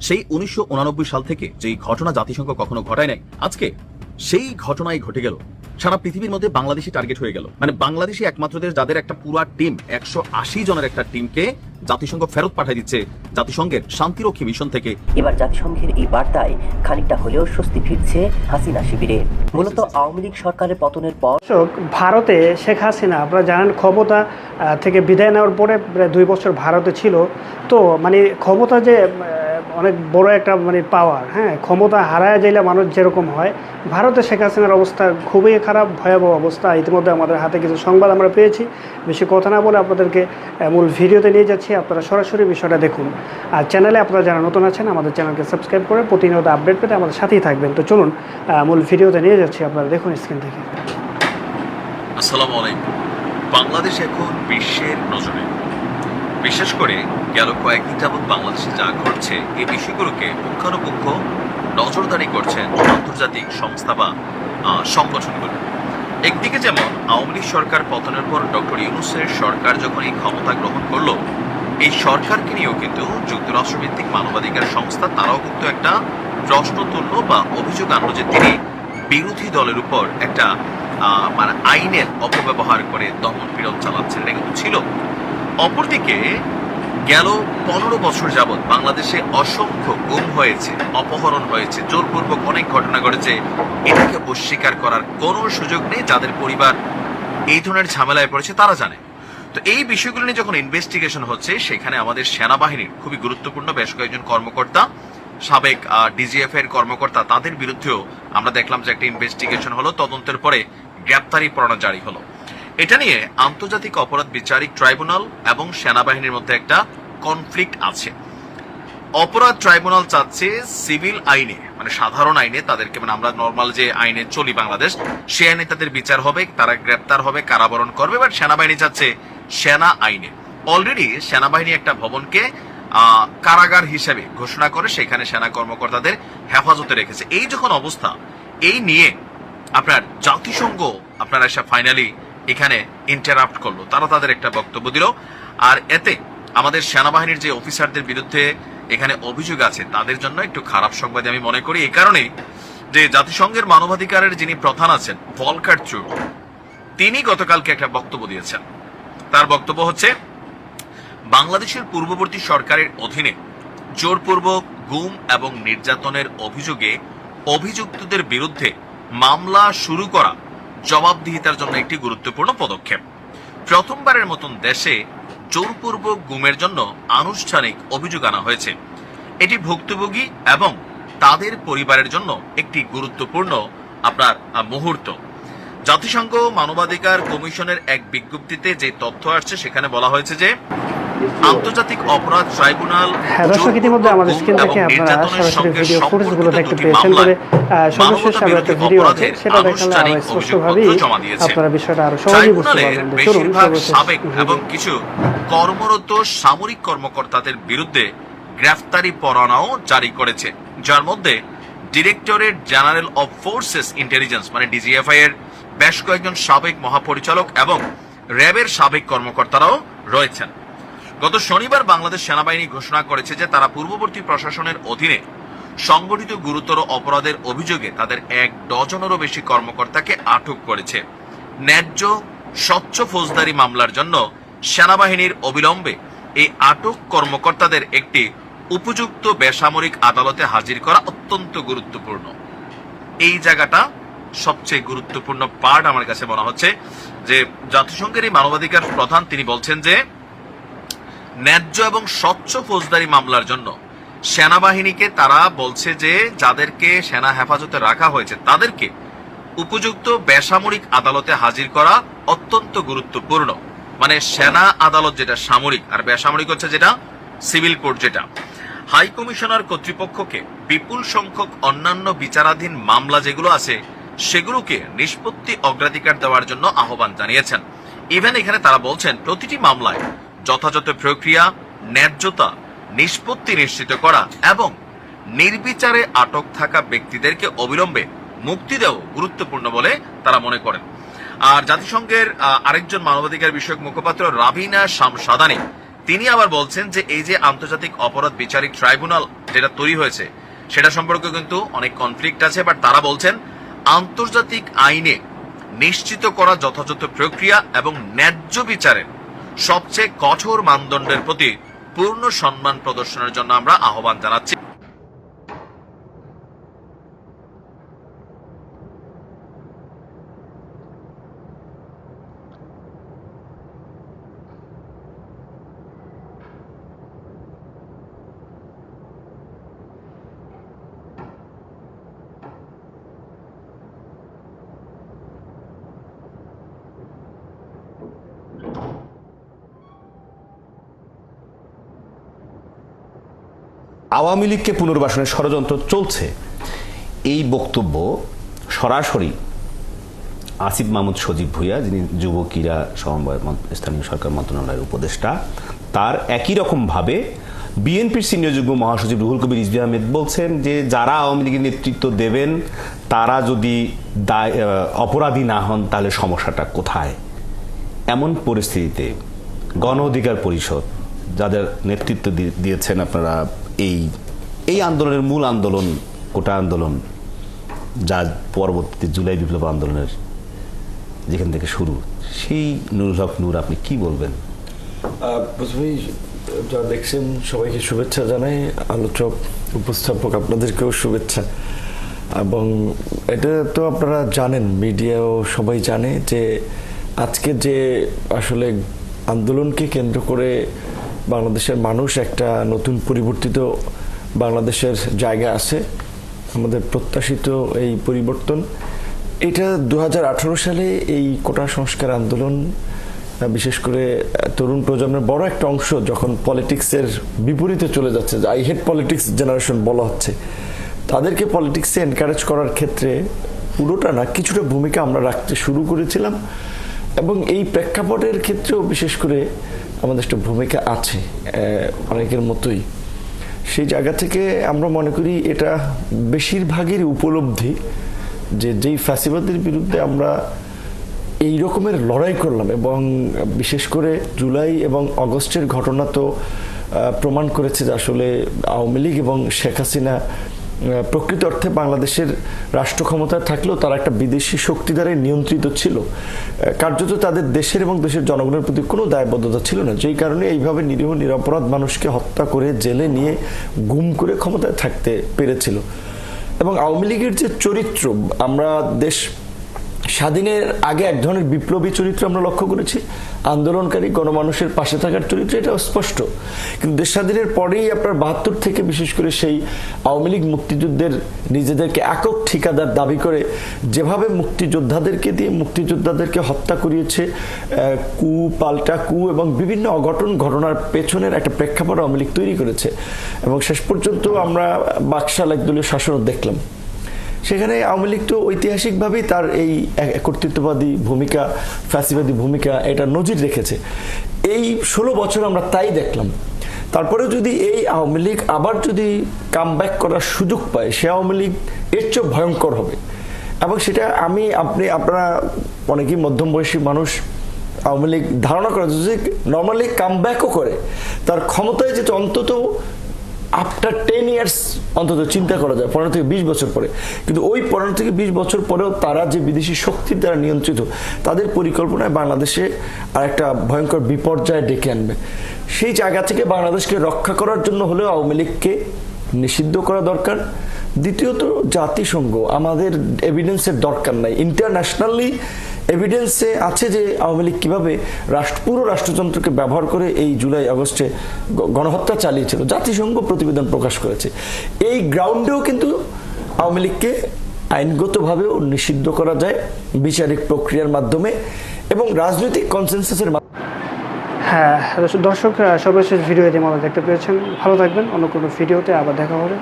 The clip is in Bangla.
সেই উনিশশো সাল থেকে যেই ঘটনা জাতিসংঘ কখনো ঘটায় নাই, আজকে সেই ঘটনাই ঘটে গেল। সারা পৃথিবীর মধ্যে বাংলাদেশি টার্গেট হয়ে গেল। মানে বাংলাদেশি একমাত্র দেশ যাদের একটা পুরা টিম একশো আশি জনের একটা টিমকে জাতিসংঘ ফেরত পাঠিয়ে দিচ্ছে জাতিসংঘের শান্তিরক্ষী মিশন থেকে। এবার জাতিসংঘের এই বার্তায় খানিকটা হলেও স্বস্তি ফিরছে হাসিনা শিবিরে। মূলত আওয়ামী লীগ সরকারের পতনের পর ভারতে শেখ হাসিনা আপনারা জানেন ক্ষমতা আহ, থেকে বিদায় নেওয়ার পরে দুই বছর ভারতে ছিল। তো মানে ক্ষমতা যে অনেক বড় একটা মানে পাওয়ার হ্যাঁ? ক্ষমতা হারায় যাইলে মানুষ যেরকম হয়, ভারতে শেখ হাসিনার অবস্থা খুবই খারাপ, ভয়াবহ অবস্থা। ইতিমধ্যে আমাদের হাতে কিছু সংবাদ আমরা পেয়েছি। বেশি কথা না বলে আপনাদেরকে মূল ভিডিওতে নিয়ে যাচ্ছি। আপনারা সরাসরি বিষয়টা দেখুন। আর চ্যানেলে আপনারা যারা নতুন আছেন, আমাদের চ্যানেলকে সাবস্ক্রাইব করে প্রতিনিয়ত আপডেট পেতে আমাদের সাথেই থাকবেন। তো চলুন মূল ভিডিওতে নিয়ে যাচ্ছি আপনারা। দেখুন স্ক্রিন থেকে। আসসালামু আলাইকুম। বাংলাদেশ এখন বিশ্বের নজরে। বিশেষ করে গেল কয়েকদিন যাবৎ বাংলাদেশে যা ঘটছে এই বিষয়গুলোকে পুঙ্খানুপুঙ্খ নজরদারি করছেন আন্তর্জাতিক সংস্থা বা সংগঠনগুলো। একদিকে যেমন আওয়ামী লীগ সরকার পতনের পর ডক্টর ইউনুসের সরকার যখন এই ক্ষমতা গ্রহণ করল, এই সরকারকে নিয়েও কিন্তু যুক্তরাষ্ট্রভিত্তিক মানবাধিকার সংস্থা, তারাও কিন্তু একটা প্রশ্ন তুললো বা অভিযোগ আনলো যে তিনি বিরোধী দলের উপর একটা মানে আইনের অপব্যবহার করে দমন পীড়ন চালাচ্ছেন। এটা কিন্তু ছিল। অপরদিকে গেল পনেরো বছর যাবৎ বাংলাদেশে অসংখ্য গুম হয়েছে, অপহরণ হয়েছে, জোরপূর্বক অনেক ঘটনা ঘটেছে। এটাকে অস্বীকার করার কোনো সুযোগ নেই যাদের পরিবার এই ধরনের ঝামেলায় পড়েছে, তারা জানে। তো এই বিষয়গুলো নিয়ে যখন ইনভেস্টিগেশন হচ্ছে, সেখানে আমাদের সেনাবাহিনীর খুবই গুরুত্বপূর্ণ বেশ কয়েকজন কর্মকর্তা, সাবেক ডিজিএফ এর কর্মকর্তা, তাদের বিরুদ্ধেও আমরা দেখলাম যে একটা ইনভেস্টিগেশন হলো, তদন্তের পরে গ্রেপ্তারি পরোয়ানা জারি হলো। এটা নিয়ে আন্তর্জাতিক অপরাধ বিচারিক ট্রাইব্যুনাল এবং সেনাবাহিনীর মধ্যে একটা কনফ্লিক্ট আছে। অপরাধ ট্রাইব্যুনাল চাচ্ছে সিভিল আইনে মানে সাধারণ আইনে, তাদেরকে মানে আমরা নর্মাল যে আইনে চলি বাংলাদেশ, সে আইনে তাদের বিচার হবে, তারা গ্রেপ্তার হবে, কারাবরণ করবে বাট সেনাবাহিনী চাচ্ছে সেনা আইনে। অলরেডি সেনাবাহিনী একটা ভবনকে কারাগার হিসেবে ঘোষণা করে সেখানে সেনা কর্মকর্তাদের হেফাজতে রেখেছে। এই যখন অবস্থা, এই নিয়ে আপনার জাতিসংঘ, আপনারা এসে ফাইনালি এখানে ইন্টারাপ্ট করল। তারা তাদের একটা বক্তব্য দিল। আর এতে আমাদের সেনাবাহিনীর যে অফিসারদের বিরুদ্ধে এখানে অভিযোগ আছে, তাদের জন্য একটু খারাপ সংবাদ আমি মনে করি। এই কারণেই যে জাতিসংঘের মানবাধিকারের যিনি প্রধান আছেন, ভলকার চু তিনি গতকালকে একটা বক্তব্য দিয়েছেন। তার বক্তব্য হচ্ছে, বাংলাদেশের পূর্ববর্তী সরকারের অধীনে জোরপূর্বক গুম এবং নির্যাতনের অভিযোগে অভিযুক্তদের বিরুদ্ধে মামলা শুরু করা জবাবদিহিতার জন্য একটি গুরুত্বপূর্ণ পদক্ষেপ। প্রথমবারের মতন দেশে জোরপূর্বক গুমের জন্য আনুষ্ঠানিক অভিযোগ আনা হয়েছে। এটি ভুক্তভোগী এবং তাদের পরিবারের জন্য একটি গুরুত্বপূর্ণ, আপনার মুহূর্ত। জাতিসংঘ মানবাধিকার কমিশনের এক বিজ্ঞপ্তিতে যে তথ্য আসছে, সেখানে বলা হয়েছে যে আন্তর্জাতিক অপরাধ ট্রাইব্যুনাল হ্যাঁ দর্শক ইতিমধ্যে আমাদের স্ক্রিন থেকে আপনারা সরাসরি ভিডিও ফুটেজগুলো দেখতে পেয়েছেন তবে সর্বশেষ আরও একটা ভিডিও আছে সেটা দেখালে আরও স্পষ্টভাবেই আপনারা বিষয়টা আরও সহজেই বুঝতে পারবেন চলুন সাবেক এবং কিছু কর্মরত সামরিক কর্মকর্তাদের বিরুদ্ধে গ্রেফতারি পরোয়ানাও জারি করেছে যার মধ্যে directorate general of forces intelligence মানে ডিজিএফআই এর বেশ কয়েকজন সাবেক মহাপরিচালক এবং র্যাবের সাবেক কর্মকর্তারাও রয়েছেন। গত শনিবার বাংলাদেশ সেনাবাহিনী ঘোষণা করেছে যে তারা পূর্ববর্তী প্রশাসনের অধীনে সংগঠিত গুরুতর অপরাধের অভিযোগে তাদের এক ডজনেরও বেশি কর্মকর্তাকে আটক করেছে। ন্যায্য, স্বচ্ছ ফৌজদারি মামলার জন্য সেনাবাহিনীর অবিলম্বে এই আটক কর্মকর্তাদের একটি উপযুক্ত বেসামরিক আদালতে হাজির করা অত্যন্ত গুরুত্বপূর্ণ। এই জায়গাটা সবচেয়ে গুরুত্বপূর্ণ পার্ট আমার কাছে মনে হচ্ছে যে জাতিসংঘের এই মানবাধিকার প্রধান তিনি বলছেন যে ন্যায্য এবং স্বচ্ছ ফৌজদারি মামলার জন্য। সেনাবাহিনীকে তারা বলছে যে, যাদেরকে সেনা হেফাজতে রাখা হয়েছে, তাদেরকে উপযুক্ত বেসামরিক আদালতে হাজির করা অত্যন্ত গুরুত্বপূর্ণ। মানে সেনা আদালত যেটা সামরিক, আর বেসামরিক হচ্ছে যেটা সিভিল কোর্ট যেটা। হাই কমিশনার কর্তৃপক্ষকে বিপুল সংখ্যক অন্যান্য বিচারাধীন মামলা যেগুলো আছে, সেগুলোকে নিষ্পত্তি অগ্রাধিকার দেওয়ার জন্য আহ্বান জানিয়েছেন। ইভেন এখানে তারা বলছেন, প্রতিটি মামলায় যথাযথ প্রক্রিয়া, ন্যায্যতা নিষ্পত্তি নিশ্চিত করা এবং নির্বিচারে আটক থাকা ব্যক্তিদেরকে অবিলম্বে মুক্তি দেওয়া গুরুত্বপূর্ণ বলে তারা মনে করেন। আর জাতিসংঘের আরেকজন মানবাধিকার বিষয়ক মুখপাত্র রাবিনা শামসাদানি, তিনি আবার বলছেন যে এই যে আন্তর্জাতিক অপরাধ বিচারিক ট্রাইব্যুনাল যেটা তৈরি হয়েছে, সেটা সম্পর্কে কিন্তু অনেক কনফ্লিক্ট আছে বাট তারা বলছেন আন্তর্জাতিক আইনে নিশ্চিত করা যথাযথ প্রক্রিয়া এবং ন্যায্য বিচারের সবচেয়ে কঠোর মানদণ্ডের প্রতি পূর্ণ সম্মান প্রদর্শনের জন্য আমরা আহ্বান জানাচ্ছি। আওয়ামী লীগকে পুনর্বাসনের ষড়যন্ত্র চলছে। এই বক্তব্য সরাসরি আসিফ মাহমুদ সজীব ভুইয়া, যিনি যুব ক্রীড়া সমন্বয় স্থানীয় সরকার মন্ত্রণালয়ের উপদেষ্টা, তার একই রকম ভাবে বিএনপির সিনিয়র যুগ্ম মহাসচিব রুহুল কবির রিজভি আহমেদ বলছেন যে যারা আওয়ামী লীগের নেতৃত্ব দেবেন, তারা যদি অপরাধী না হন, তাহলে সমস্যাটা কোথায়? এমন পরিস্থিতিতে গণ অধিকার পরিষদ যাদের নেতৃত্ব দিয়েছেন আপনারা এই এই আন্দোলনের মূল আন্দোলন, কোটা আন্দোলন, যা পরবর্তীতে জুলাই বিপ্লব আন্দোলনের যেখান থেকে শুরু, সেই নুরুল হক নূর আপনি কি বলবেন? যা দেখছেন সবাইকে শুভেচ্ছা জানাই, আলোচক, উপস্থাপক আপনাদেরকেও শুভেচ্ছা। এবং এটা তো আপনারা জানেন, মিডিয়াও সবাই জানে যে আজকে যে আসলে আন্দোলনকে কেন্দ্র করে বাংলাদেশের মানুষ একটা নতুন পরিবর্তিত বাংলাদেশের জায়গা আছে, আমাদের প্রত্যাশিত এই পরিবর্তন। এটা দু হাজার আঠারো সালে এই কোটা সংস্কার আন্দোলন বিশেষ করে তরুণ প্রজন্মের বড় একটা অংশ যখন পলিটিক্সের বিপরীতে চলে যাচ্ছে আই হেড পলিটিক্স জেনারেশন বলা হচ্ছে, তাদেরকে পলিটিক্সে এনকারেজ করার ক্ষেত্রে পুরোটা না, কিছুটা ভূমিকা আমরা রাখতে শুরু করেছিলাম। এবং এই প্রেক্ষাপটের ক্ষেত্রেও বিশেষ করে আমাদের একটা ভূমিকা আছে অনেকের মতোই। সেই জায়গা থেকে আমরা মনে করি এটা বেশিরভাগেরই উপলব্ধি যে যেই ফ্যাসিবাদের বিরুদ্ধে আমরা এই রকমের লড়াই করলাম এবং বিশেষ করে জুলাই এবং অগস্টের ঘটনা তো প্রমাণ করেছে যে আসলে আওয়ামী লীগ এবং শেখ হাসিনা প্রকৃত অর্থে বাংলাদেশের রাষ্ট্র ক্ষমতায় থাকলেও তারা একটা বিদেশি শক্তি দ্বারাই নিয়ন্ত্রিত ছিল। কার্যত তাদের দেশের এবং দেশের জনগণের প্রতি কোনো দায়বদ্ধতা ছিল না। যেই কারণে এইভাবে নিরীহ, নিরাপরাধ মানুষকে হত্যা করে, জেলে নিয়ে গুম করে ক্ষমতায় থাকতে পেরেছিল। এবং আওয়ামী লীগের যে চরিত্র, আমরা দেশ স্বাধীনের আগে এক ধরনের বিপ্লবী চরিত্র আমরা লক্ষ্য করেছি। আন্দোলনকারী, গণমানুষের পাশে থাকার চরিত্র এটা স্পষ্ট। কিন্তু দেশ স্বাধীনের পরেই আপনার বাহাত্তর থেকে বিশেষ করে সেই আওয়ামী লীগ মুক্তিযুদ্ধের নিজেদেরকে একক ঠিকাদার দাবি করে যেভাবে মুক্তিযোদ্ধাদেরকে দিয়ে মুক্তিযোদ্ধাদেরকে হত্যা করিয়েছে কু পাল্টা কু এবং বিভিন্ন অঘটন ঘটনার পেছনের একটা প্রেক্ষাপট আওয়ামী লীগ তৈরি করেছে। এবং শেষ পর্যন্ত আমরা বাকশাল একদলীয় শাসনও দেখলাম। সেখানে আওয়ামী লীগ তো ঐতিহাসিকভাবেই তার এই কর্তৃত্ববাদী ভূমিকা, ফ্যাসিবাদী ভূমিকা এটা নজির রেখেছে। এই ষোলো বছর আমরা তাই দেখলাম। তারপরে যদি এই আওয়ামী লীগ আবার যদি কাম ব্যাক করার সুযোগ পায়, সে আওয়ামী লীগ এর চেয়ে ভয়ঙ্কর হবে। এবং সেটা আমি, আপনি, আপনারা অনেকেই মধ্যম বয়সী মানুষ, আওয়ামী লীগ ধারণা করে যে নর্মালি কাম ব্যাকও করে। তার ক্ষমতায় যেতে অন্তত আফটার টেন ইয়ার্স অন্তত চিন্তা করা যায়, পনেরো থেকে বিশ বছর পরে। কিন্তু ওই পনেরো থেকে বিশ বছর পরেও তারা যে বিদেশি শক্তির দ্বারা নিয়ন্ত্রিত, তাদের পরিকল্পনায় বাংলাদেশে আর একটা ভয়ঙ্কর বিপর্যয় ডেকে আনবে। সেই জায়গা থেকে বাংলাদেশকে রক্ষা করার জন্য হলেও আওয়ামী লীগকে নিষিদ্ধ করা দরকার। দ্বিতীয়ত, জাতিসংঘ, আমাদের এভিডেন্সের দরকার নাই। ইন্টারন্যাশনালি এভিডেন্সে আছে যে আওয়ামী লীগ কীভাবে রাষ্ট্র পুরো রাষ্ট্রযন্ত্রকে ব্যবহার করে এই জুলাই, আগস্টে গণহত্যা চালিয়েছিল। জাতিসংঘ প্রতিবেদন প্রকাশ করেছে। এই গ্রাউন্ডেও কিন্তু আওয়ামী লীগকে আইনগতভাবেও নিষিদ্ধ করা যায় বিচারিক প্রক্রিয়ার মাধ্যমে এবং রাজনৈতিক কনসেনসাসের মাধ্যমে। হ্যাঁ দর্শক, সর্বশেষ ভিডিও ইতিমধ্যে দেখতে পেয়েছেন, ভালো থাকবেন। অন্য কোনো ভিডিওতে আবার দেখা হবে।